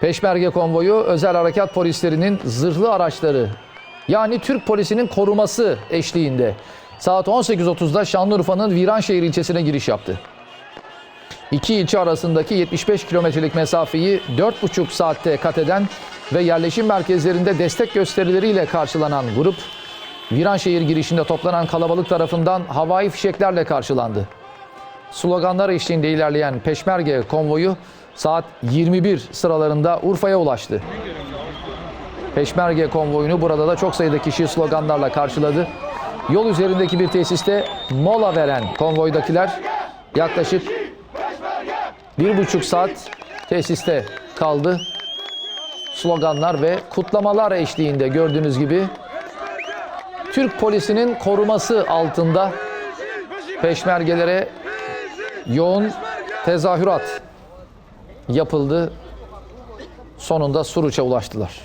Peşmerge konvoyu özel harekat polislerinin zırhlı araçları yani Türk polisinin koruması eşliğinde saat 18.30'da Şanlıurfa'nın Viranşehir ilçesine giriş yaptı. İki ilçe arasındaki 75 kilometrelik mesafeyi 4,5 saatte kat eden ve yerleşim merkezlerinde destek gösterileriyle karşılanan grup, Viranşehir girişinde toplanan kalabalık tarafından havai fişeklerle karşılandı. Sloganlar eşliğinde ilerleyen Peşmerge konvoyu saat 21 sıralarında Urfa'ya ulaştı. Peşmerge konvoyunu burada da çok sayıda kişi sloganlarla karşıladı. Yol üzerindeki bir tesiste mola veren konvoydakiler yaklaşık bir buçuk saat tesiste kaldı. Sloganlar ve kutlamalar eşliğinde gördüğünüz gibi Türk polisinin koruması altında peşmergelere yoğun tezahürat yapıldı. Sonunda Suruç'a ulaştılar.